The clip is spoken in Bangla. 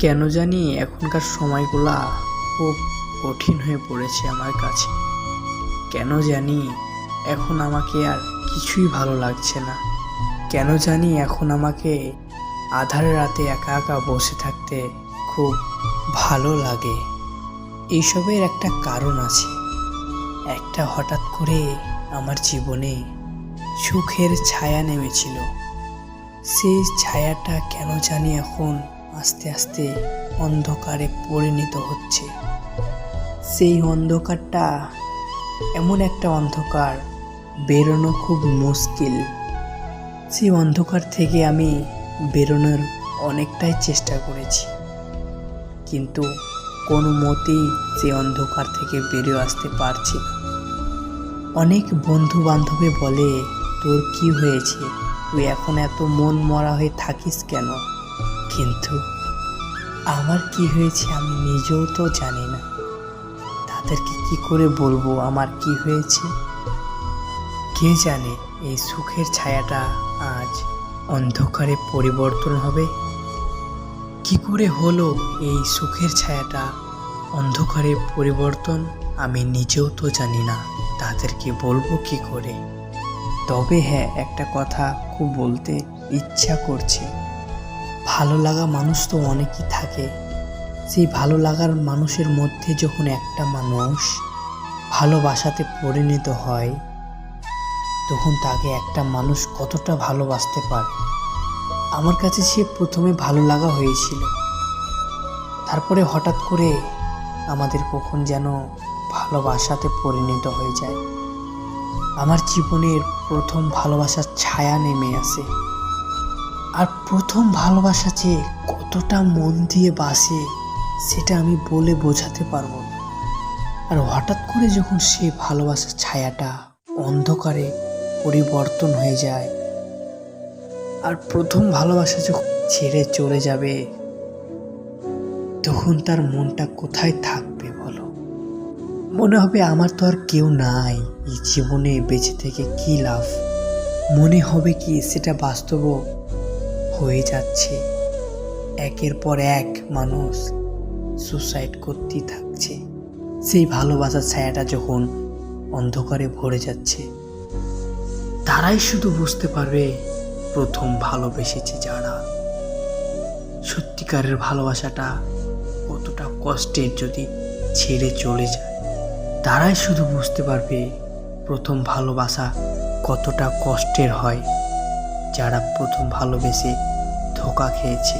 কেন জানি এখনকার সময়গুলা খুব কঠিন হয়ে পড়েছে আমার কাছে। কেন জানি এখন আমাকে আর কিছুই ভালো লাগছে না। কেন জানি এখন আমাকে আধার রাতে একা একা বসে থাকতে খুব ভালো লাগে। এইসবের একটা কারণ আছে। একটা হঠাৎ করে আমার জীবনে সুখের ছায়া নেমেছিল। সেই ছায়াটা কেন জানি এখন আস্তে আস্তে অন্ধকারে পরিণত হচ্ছে। সেই অন্ধকারটা এমন একটা অন্ধকার, বেরোনো খুব মুশকিল। সেই অন্ধকার থেকে আমি বেরোনোর অনেকটাই চেষ্টা করেছি। কিন্তু কোনো মতেই সেই অন্ধকার থেকে বেরিয়ে আসতে পারছি না। অনেক বন্ধু বান্ধবী বলে, তোর কি হয়েছে? তুই এখন এত মন মরা হয়ে থাকিস কেন? কিন্তু আমার কি হয়েছে আমি নিজেও তো জানি না। তাদেরকে কি করে বলব আমার কি হয়েছে? কে জানে এই সুখের ছায়াটা আজ অন্ধকারে পরিবর্তন হবে? কি করে হলো এই সুখের ছায়াটা অন্ধকারে পরিবর্তন? আমি নিজেও তো জানি না, তাদেরকে বলব কি করে? তবে হ্যাঁ একটা কথা খুব বলতে ইচ্ছা করছে। ভালো লাগা মানুষ তো অনেকই থাকে। সেই ভালো লাগার মানুষের মধ্যে যখন একটা মানুষ ভালোবাসাতে পরিণত হয়, তখন তাকে একটা মানুষ কতটা ভালোবাসতে পারে? আমার কাছে সে প্রথমে ভালো লাগা হয়েছিল। তারপরে হঠাৎ করে আমাদের কখন যেন ভালোবাসাতে পরিণত হয়ে যায়। আমার জীবনের প্রথম ভালোবাসার ছায়া নেমে আসে। আর প্রথম ভালোবাসা যে কতটা মন দিয়ে বাসে, সেটা আমি বলে বোঝাতে পারব না। আর হঠাৎ করে যখন সে ভালোবাসার ছায়াটা অন্ধকারে পরিবর্তন হয়ে যায়, আর প্রথম ভালোবাসা যখন ছেড়ে চলে যাবে, তখন তার মনটা কোথায় থাকবে বলো? মনে হবে আমার তো আর কেউ নাই, এই জীবনে বেঁচে থেকে কি লাভ? মনে হবে কি সেটা বাস্তব হয়ে যাচ্ছে। একের পর এক মানুষ সুসাইড করতেই থাকছে। সেই ভালোবাসার ছায়াটা যখন অন্ধকারে ভরে যাচ্ছে, তারাই শুধু বুঝতে পারবে প্রথম ভালোবেসেছে যারা। সত্যিকারের ভালোবাসাটা কতটা কষ্টের যদি ছেড়ে চলে যায়। তারাই শুধু বুঝতে পারবে প্রথম ভালোবাসা কতটা কষ্টের হয়। যারা প্রথম ভালোবেসে ধোকা খেয়েছে।